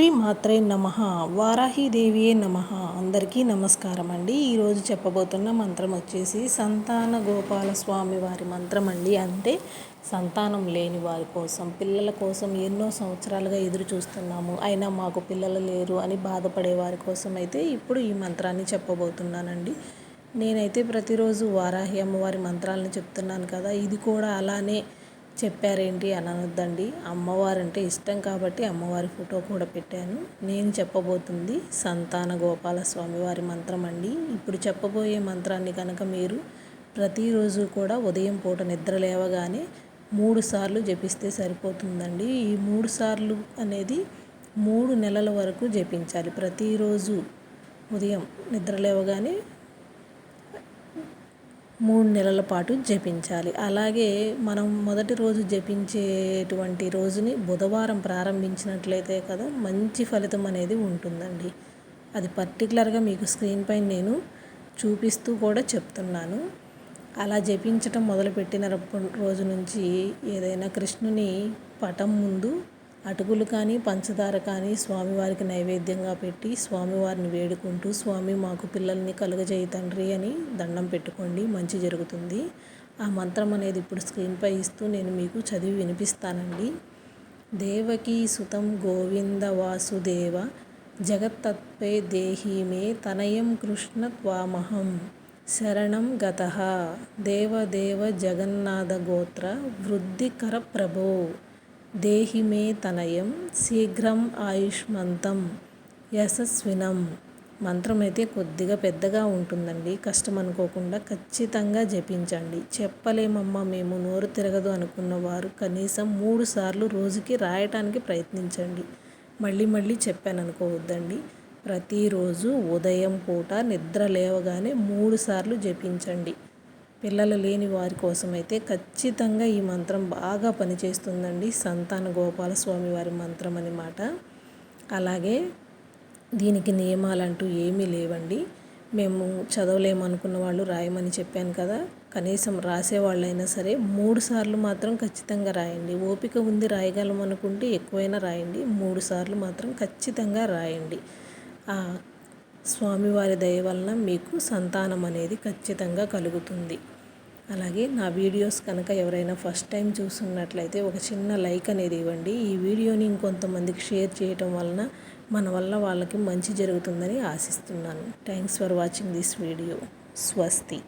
శ్రీ మాత్రే నమ వారాహిదేవియే నమ. అందరికీ నమస్కారం అండి ఈరోజు చెప్పబోతున్న మంత్రం వచ్చేసి సంతాన గోపాల స్వామి వారి మంత్రం అండి. అంటే సంతానం లేని వారి కోసం పిల్లల కోసం ఎన్నో సంవత్సరాలుగా ఎదురు చూస్తున్నాము. అయినా మాకు పిల్లలు లేరు అని బాధపడే వారి కోసం అయితే ఇప్పుడు ఈ మంత్రాన్ని చెప్పబోతున్నానండి. నేనైతే ప్రతిరోజు వారాహి అమ్మవారి మంత్రాలను చెప్తున్నాను కదా ఇది కూడా అలానే చెప్పారేంటి అని అనొద్దండి అమ్మవారంటే ఇష్టం కాబట్టి అమ్మవారి ఫోటో కూడా పెట్టాను. నేను చెప్పబోతుంది సంతాన గోపాలస్వామి వారి మంత్రం అండి. ఇప్పుడు చెప్పబోయే మంత్రాన్ని కనుక మీరు ప్రతిరోజు కూడా ఉదయం పూట నిద్ర లేవగానే మూడు సార్లు జపిస్తే సరిపోతుందండి. ఈ మూడు సార్లు అనేది మూడు నెలల వరకు జపించాలి. ప్రతిరోజు ఉదయం నిద్ర లేవగానే మూడు నెలల పాటు జపించాలి. అలాగే మనం మొదటి రోజు జపించేటువంటి రోజుని బుధవారం ప్రారంభించినట్లయితే కదా మంచి ఫలితం అనేది ఉంటుందండి. అది పర్టికులర్గా మీకు స్క్రీన్ పైన నేను చూపిస్తూ కూడా చెప్తున్నాను. అలా జపించటం మొదలుపెట్టిన రోజు నుంచి ఏదైనా కృష్ణుని పటం ముందు అటుకులు కానీ పంచదార కానీ స్వామివారికి నైవేద్యంగా పెట్టి స్వామివారిని వేడుకుంటూ స్వామి మాకు పిల్లల్ని కలుగజేయి తండ్రి అని దండం పెట్టుకోండి. మంచి జరుగుతుంది. ఆ మంత్రం అనేది ఇప్పుడు స్క్రీన్పై ఇస్తూ నేను మీకు చదివి వినిపిస్తానండి. దేవకీ సుతం గోవింద వాసుదేవ జగత్తత్పే దేహీమే తనయం కృష్ణ త్వామహం శరణం గత దేవదేవ జగన్నాథ గోత్ర వృద్ధికర ప్రభో దేహిమే తనయం శీఘ్రం ఆయుష్మంతం యశస్వినం. మంత్రం అయితే కొద్దిగా పెద్దగా ఉంటుందండి. కష్టం అనుకోకుండా ఖచ్చితంగా జపించండి. చెప్పలేమమ్మా మేము నోరు తిరగదు అనుకున్న వారు కనీసం మూడు సార్లు రోజుకి రాయటానికి ప్రయత్నించండి. మళ్ళీ మళ్ళీ చెప్పాను అనుకోవద్దండి. ప్రతిరోజు ఉదయం పూట నిద్ర లేవగానే మూడు సార్లు జపించండి. పిల్లలు లేని వారి కోసమైతే అయితే ఖచ్చితంగా ఈ మంత్రం బాగా పనిచేస్తుందండి సంతాన గోపాలస్వామి వారి మంత్రం అనమాట అలాగే దీనికి నియమాలంటూ ఏమీ లేవండి. మేము చదవలేమనుకున్న వాళ్ళు రాయమని చెప్పాను కదా కనీసం రాసేవాళ్ళైనా సరే మూడు సార్లు మాత్రం ఖచ్చితంగా రాయండి. ఓపిక ఉంది రాయగలం అనుకుంటే ఎక్కువైనా రాయండి మూడు సార్లు మాత్రం ఖచ్చితంగా రాయండి. స్వామివారి దయ వలన మీకు సంతానం అనేది ఖచ్చితంగా కలుగుతుంది. అలాగే నా వీడియోస్ కనుక ఎవరైనా ఫస్ట్ టైం చూస్తున్నట్లయితే ఒక చిన్న లైక్ అనేది ఇవ్వండి. ఈ వీడియోని ఇంకొంతమందికి షేర్ చేయటం వలన మన వల్ల వాళ్ళకి మంచి జరుగుతుందని ఆశిస్తున్నాను. Thanks for watching this video. స్వస్తి.